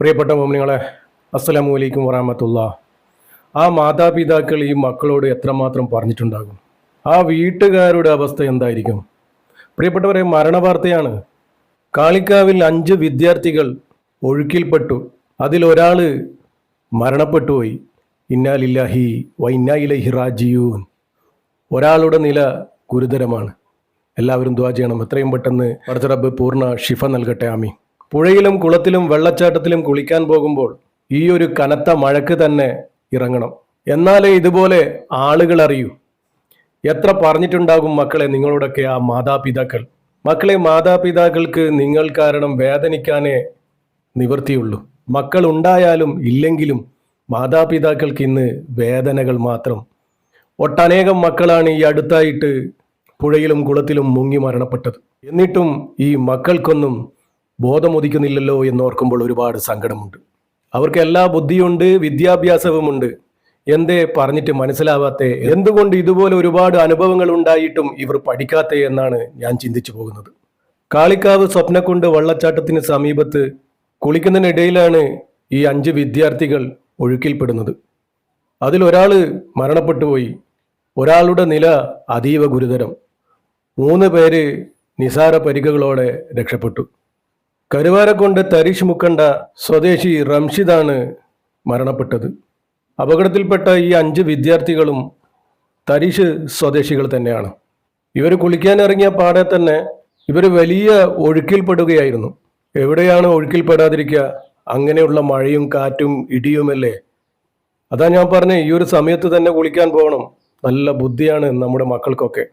പ്രിയപ്പെട്ട മോമിനികളെ അസ്സലാമു അലൈക്കും വറഹമത്തുള്ള. ആ മാതാപിതാക്കൾ ഈ മക്കളോട് എത്രമാത്രം പറഞ്ഞിട്ടുണ്ടാകും? ആ വീട്ടുകാരുടെ അവസ്ഥ എന്തായിരിക്കും? പ്രിയപ്പെട്ടവരെ മരണവാർത്തയാണ്. കാളിക്കാവിൽ അഞ്ച് വിദ്യാർത്ഥികൾ ഒഴുക്കിൽപ്പെട്ടു. അതിലൊരാൾ മരണപ്പെട്ടുപോയി ഇന്നാലില്ലാഹി വൈന്നായിലഹി റാജിയൂൻ ഒരാളുടെ നില ഗുരുതരമാണ്. എല്ലാവരും ദ്വാ ചെയ്യണം. എത്രയും പെട്ടെന്ന് പടച്ചറബ് പൂർണ ഷിഫ നൽകട്ടെ. ആമി പുഴയിലും കുളത്തിലും വെള്ളച്ചാട്ടത്തിലും കുളിക്കാൻ പോകുമ്പോൾ ഈ ഒരു കനത്ത മഴക്ക് തന്നെ ഇറങ്ങണം. എന്നാലേ ഇതുപോലെ ആളുകൾ അറിയൂ. എത്ര പറഞ്ഞിട്ടുണ്ടാകും മക്കളെ നിങ്ങളോടൊക്കെ ആ മാതാപിതാക്കൾ? മക്കളെ മാതാപിതാക്കൾക്ക് നിങ്ങൾ കാരണം വേദനിക്കാനേ നിവൃത്തിയുള്ളൂ. മക്കൾ ഉണ്ടായാലും ഇല്ലെങ്കിലും മാതാപിതാക്കൾക്ക് ഇന്ന് വേദനകൾ മാത്രം. ഒട്ടനേകം മക്കളാണ് ഈ അടുത്തായിട്ട് പുഴയിലും കുളത്തിലും മുങ്ങി മരണപ്പെട്ടത്. എന്നിട്ടും ഈ മക്കൾക്കൊന്നും ബോധമുദിക്കുന്നില്ലല്ലോ എന്നോർക്കുമ്പോൾ ഒരുപാട് സങ്കടമുണ്ട്. അവർക്ക് എല്ലാ ബുദ്ധിയുണ്ട് വിദ്യാഭ്യാസവുമുണ്ട്. എന്തേ പറഞ്ഞിട്ട് മനസ്സിലാവാത്ത? എന്തുകൊണ്ട് ഇതുപോലെ ഒരുപാട് അനുഭവങ്ങൾ ഉണ്ടായിട്ടും ഇവർ പഠിക്കാത്ത എന്നാണ് ഞാൻ ചിന്തിച്ചു പോകുന്നത്. കാളിക്കാവ് സ്വപ്നക്കുണ്ട് വള്ളച്ചാട്ടത്തിന് സമീപത്ത് കുളിക്കുന്നതിനിടയിലാണ് ഈ അഞ്ച് വിദ്യാർത്ഥികൾ ഒഴുക്കിൽപ്പെടുന്നത്. അതിലൊരാൾ മരണപ്പെട്ടുപോയി ഒരാളുടെ നില അതീവ ഗുരുതരം. മൂന്ന് പേര് നിസാര പരിഗകളോടെ രക്ഷപ്പെട്ടു. കരുവാരക്കൊണ്ട് തരിശ് മുക്കണ്ട സ്വദേശി റംഷിദാണ് മരണപ്പെട്ടത്. അപകടത്തിൽപ്പെട്ട ഈ അഞ്ച് വിദ്യാർത്ഥികളും തരിശ് സ്വദേശികൾ തന്നെയാണ്. ഇവർ കുളിക്കാനിറങ്ങിയ പാടെ തന്നെ ഇവർ വലിയ ഒഴുക്കിൽപ്പെടുകയായിരുന്നു. എവിടെയാണ് ഒഴുക്കിൽപ്പെടാതിരിക്കുക? അങ്ങനെയുള്ള മഴയും കാറ്റും ഇടിയുമല്ലേ? അതാ ഞാൻ പറഞ്ഞേ ഈ ഒരു സമയത്ത് തന്നെ കുളിക്കാൻ പോകണം. നല്ല ബുദ്ധിയാണ് നമ്മുടെ മക്കൾക്കൊക്കെ.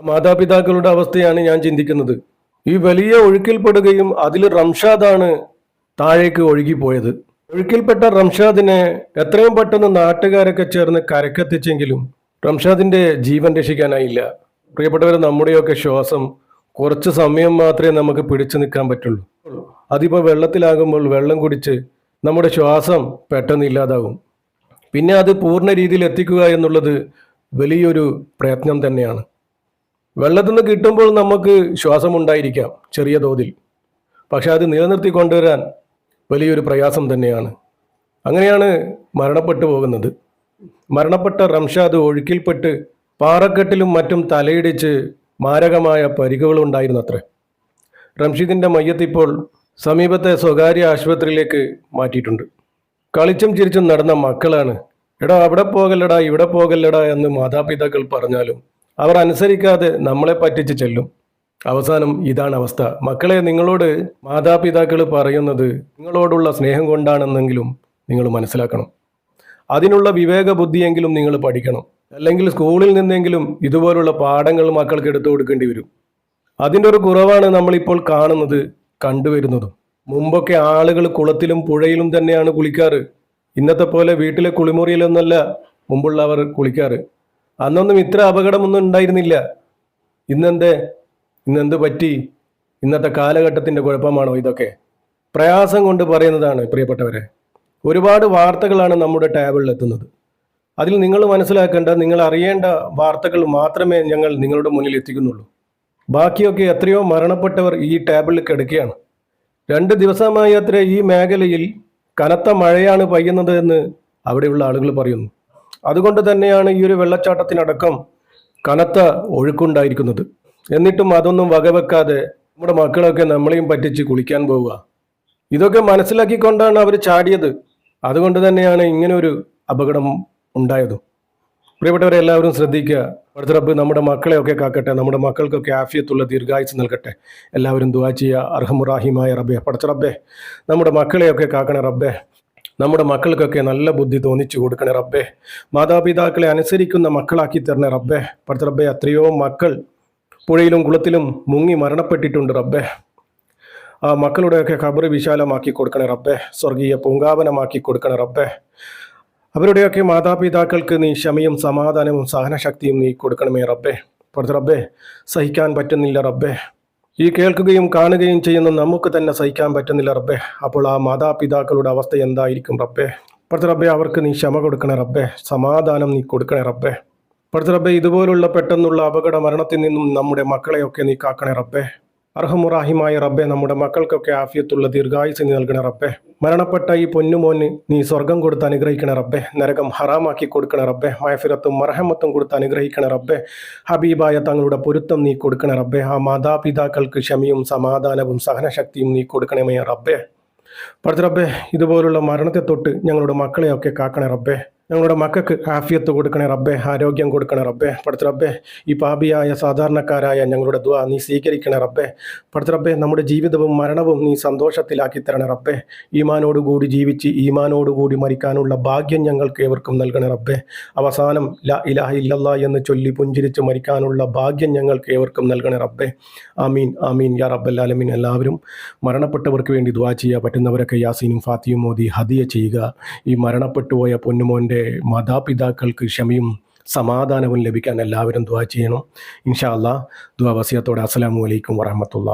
മാതാപിതാക്കളുടെ അവസ്ഥയാണ് ഞാൻ ചിന്തിക്കുന്നത്. ഈ വലിയ ഒഴുക്കിൽപ്പെടുകയും അതിൽ റംഷാദാണ് താഴേക്ക് ഒഴുകിപ്പോയത്. ഒഴുക്കിൽപ്പെട്ട റംഷാദിനെ എത്രയും പെട്ടെന്ന് നാട്ടുകാരൊക്കെ ചേർന്ന് കരക്കെത്തിച്ചെങ്കിലും റംഷാദിന്റെ ജീവൻ രക്ഷിക്കാനായില്ല. പ്രിയപ്പെട്ടവർ നമ്മുടെയൊക്കെ ശ്വാസം കുറച്ച് സമയം മാത്രമേ നമുക്ക് പിടിച്ചു നിൽക്കാൻ പറ്റുള്ളൂ. അതിപ്പോൾ വെള്ളത്തിലാകുമ്പോൾ വെള്ളം കുടിച്ച് നമ്മുടെ ശ്വാസം പെട്ടെന്ന് ഇല്ലാതാകും. പിന്നെ അത് പൂർണ രീതിയിൽ എത്തിക്കുക എന്നുള്ളത് വലിയൊരു പ്രയത്നം തന്നെയാണ്. വെള്ളത്തിൽ നിന്ന് കിട്ടുമ്പോൾ നമുക്ക് ശ്വാസമുണ്ടായിരിക്കാം ചെറിയ തോതിൽ. പക്ഷെ അത് നിലനിർത്തി കൊണ്ടുവരാൻ വലിയൊരു പ്രയാസം തന്നെയാണ്. അങ്ങനെയാണ് മരണപ്പെട്ടു പോകുന്നത്. മരണപ്പെട്ട റംഷാദ് ഒഴുക്കിൽപ്പെട്ട് പാറക്കെട്ടിലും മറ്റും തലയിടിച്ച് മാരകമായ പരിക്കുകളുണ്ടായിരുന്നു അത്രേ റംഷീദിന്റെ മയ്യത്തിപ്പോൾ സമീപത്തെ സ്വകാര്യ ആശുപത്രിയിലേക്ക് മാറ്റിയിട്ടുണ്ട്. കളിച്ചും ചിരിച്ചും നടന്ന മക്കളാണ്. എടാ അവിടെ പോകല്ലടാ ഇവിടെ പോകല്ലടാ എന്ന് മാതാപിതാക്കൾ പറഞ്ഞാലും അവർ അനുസരിക്കാതെ നമ്മളെ പറ്റിച്ച് ചെല്ലും. അവസാനം ഇതാണ് അവസ്ഥ. മക്കളെ നിങ്ങളോട് മാതാപിതാക്കൾ പറയുന്നത് നിങ്ങളോടുള്ള സ്നേഹം കൊണ്ടാണെന്നെങ്കിലും നിങ്ങൾ മനസ്സിലാക്കണം. അതിനുള്ള വിവേക ബുദ്ധിയെങ്കിലും നിങ്ങൾ പഠിക്കണം. അല്ലെങ്കിൽ സ്കൂളിൽ നിന്നെങ്കിലും ഇതുപോലുള്ള പാഠങ്ങൾ മക്കൾക്ക് എടുത്തു കൊടുക്കേണ്ടി വരും. അതിന്റെ ഒരു കുറവാണ് നമ്മളിപ്പോൾ കാണുന്നത് കണ്ടുവരുന്നതും. മുമ്പൊക്കെ ആളുകൾ കുളത്തിലും പുഴയിലും തന്നെയാണ് കുളിക്കാറ്. ഇന്നത്തെ പോലെ വീട്ടിലെ കുളിമുറിയിലൊന്നല്ല മുമ്പുള്ളവർ കുളിക്കാറ്. അന്നൊന്നും ഇത്ര അപകടമൊന്നും ഉണ്ടായിരുന്നില്ല. ഇന്നെന്തേ? ഇന്നെന്ത് പറ്റി? ഇന്നത്തെ കാലഘട്ടത്തിന്റെ കുഴപ്പമാണോ ഇതൊക്കെ? പ്രയാസം കൊണ്ട് പറയുന്നതാണ് പ്രിയപ്പെട്ടവരെ. ഒരുപാട് വാർത്തകളാണ് നമ്മുടെ ടേബിളിൽ എത്തുന്നത്. അതിൽ നിങ്ങൾ മനസ്സിലാക്കേണ്ട നിങ്ങൾ അറിയേണ്ട വാർത്തകൾ മാത്രമേ ഞങ്ങൾ നിങ്ങളുടെ മുന്നിൽ എത്തിക്കുന്നുള്ളൂ. ബാക്കിയൊക്കെ എത്രയോ മരണപ്പെട്ടവർ ഈ ടേബിളിൽ കിടക്കുകയാണ്. രണ്ട് ദിവസമായി അത്ര ഈ മേഖലയിൽ കനത്ത മഴയാണ് പെയ്യുന്നത് എന്ന് അവിടെയുള്ള ആളുകൾ പറയുന്നു. അതുകൊണ്ട് തന്നെയാണ് ഈ ഒരു വെള്ളച്ചാട്ടത്തിനടക്കം കനത്ത ഒഴുക്കുണ്ടായിരിക്കുന്നത്. എന്നിട്ടും അതൊന്നും വകവെക്കാതെ നമ്മുടെ മക്കളൊക്കെ നമ്മളെയും പറ്റിച്ച് കുളിക്കാൻ പോവുക. ഇതൊക്കെ മനസ്സിലാക്കിക്കൊണ്ടാണ് അവർ ചാടിയത്. അതുകൊണ്ട് തന്നെയാണ് ഇങ്ങനെ ഒരു അപകടം ഉണ്ടായതും. പ്രിയപ്പെട്ടവരെ എല്ലാവരും ശ്രദ്ധിക്കുക. പഠിത്തറപ്പ് നമ്മുടെ മക്കളെയൊക്കെ കാക്കട്ടെ. നമ്മുടെ മക്കൾക്കൊക്കെ ആഫിയത്തുള്ള ദീർഘായുസ് നൽകട്ടെ. എല്ലാവരും ദുവാ ചെയ്യുക. അർഹമുറാഹിമായ റബ്ബെ. പടച്ചറബ്ബെ നമ്മുടെ മക്കളെയൊക്കെ കാക്കണേ റബ്ബെ. നമ്മുടെ മക്കൾക്കൊക്കെ നല്ല ബുദ്ധി തോന്നിച്ചു കൊടുക്കണേ റബ്ബേ. മാതാപിതാക്കളെ അനുസരിക്കുന്ന മക്കളാക്കി തരണേ റബ്ബെ. പടത്തറബ്ബെ എത്രയോ മക്കൾ പുഴയിലും കുളത്തിലും മുങ്ങി മരണപ്പെട്ടിട്ടുണ്ട് റബ്ബേ. ആ മക്കളുടെയൊക്കെ ഖബർ വിശാലമാക്കി കൊടുക്കണേ റബ്ബേ. സ്വർഗീയ പൂങ്കാവനമാക്കി കൊടുക്കണേ റബ്ബേ. അവരുടെയൊക്കെ മാതാപിതാക്കൾക്ക് നീ ക്ഷമയും സമാധാനവും സഹനശക്തിയും നീ കൊടുക്കണമേ റബ്ബേ. പഠിത്ത റബ്ബേ സഹിക്കാൻ പറ്റുന്നില്ല റബ്ബേ. ഈ കേൾക്കുകയും കാണുകയും ചെയ്യുന്ന നമുക്ക് തന്നെ സഹിക്കാൻ പറ്റുന്നില്ല റബ്ബേ. അപ്പോൾ ആ മാതാപിതാക്കളുടെ അവസ്ഥ എന്തായിരിക്കും റബ്ബേ? പുറത്ത് റബ്ബെ അവർക്ക് നീ ക്ഷമ കൊടുക്കണേ റബ്ബേ. സമാധാനം നീ കൊടുക്കണേ റബ്ബേ. പുറത്ത് റബ്ബേ ഇതുപോലുള്ള പെട്ടെന്നുള്ള അപകട മരണത്തിൽ നിന്നും നമ്മുടെ മക്കളെയൊക്കെ നീ കാക്കണേ റബ്ബേ. അർഹമുറാഹിമായ റബ്ബെ നമ്മുടെ മക്കൾക്കൊക്കെ ആഫിയത്തുള്ള ദീർഘായുസ് നീ നൽകണ റബ്ബെ. മരണപ്പെട്ട ഈ പൊന്നുമോന് നീ സ്വർഗം കൊടുത്ത് അനുഗ്രഹിക്കണ റബ്ബെ. നരകം ഹറാമാക്കി കൊടുക്കണ റബ്ബെ. മയഫിറത്തും മർഹമത്തും കൊടുത്ത് അനുഗ്രഹിക്കണ റബ്ബെ. ഹബീബായ തങ്ങളുടെ പൊരുത്തം നീ കൊടുക്കണ റബ്ബെ. ആ മാതാപിതാക്കൾക്ക് ക്ഷമയും സമാധാനവും സഹനശക്തിയും നീ കൊടുക്കണമേ റബ്ബെ. പഠിച്ച റബ്ബെ ഇതുപോലുള്ള മരണത്തെ തൊട്ട് ഞങ്ങളുടെ മക്കളെയൊക്കെ കാക്കണേ റബ്ബെ. ഞങ്ങളുടെ മക്കൾക്ക് ആഫിയത്ത് കൊടുക്കണേ റബ്ബെ ആരോഗ്യം കൊടുക്കണേ റബ്ബെ. പടുത്ത റബ്ബെ ഈ പാപിയായ സാധാരണക്കാരായ ഞങ്ങളുടെ ദ്വാ നീ സ്വീകരിക്കണേ റബ്ബെ. പടുത്ത റബ്ബെ നമ്മുടെ ജീവിതവും മരണവും നീ സന്തോഷത്തിലാക്കി തരണേ റബ്ബെ. ഈമാനോടുകൂടി ജീവിച്ച് ഈമാനോടുകൂടി മരിക്കാനുള്ള ഭാഗ്യം ഞങ്ങൾക്ക് ഏവർക്കും നൽകണേ റബ്ബെ. അവസാനം ല ഇലാഹ ഇല്ലല്ല എന്ന് ചൊല്ലി പുഞ്ചിരിച്ച് മരിക്കാനുള്ള ഭാഗ്യം ഞങ്ങൾക്ക് ഏവർക്കും നൽകണേ റബ്ബെ. ആമീൻ ആമീൻ യാ റബ്ബല്ലാലമീൻ എല്ലാവരും മരണപ്പെട്ടവർക്ക് വേണ്ടി ദ്വാ ചെയ്യുക പറ്റുന്നവരൊക്കെ യാസീനും ഫാത്തിയും മോദി ഹദിയ ചെയ്യുക. ഈ മരണപ്പെട്ടു പോയ പൊന്നുമോന്റെ മാതാപിതാക്കൾക്ക് ക്ഷമയും സമാധാനവും ലഭിക്കാൻ എല്ലാവരും ദുവാ ചെയ്യണം. ഇൻഷാ അല്ലാ ദുവാ വസിയത്തോടെ അസ്സലാമു അലൈക്കും വറഹമത്തുള്ള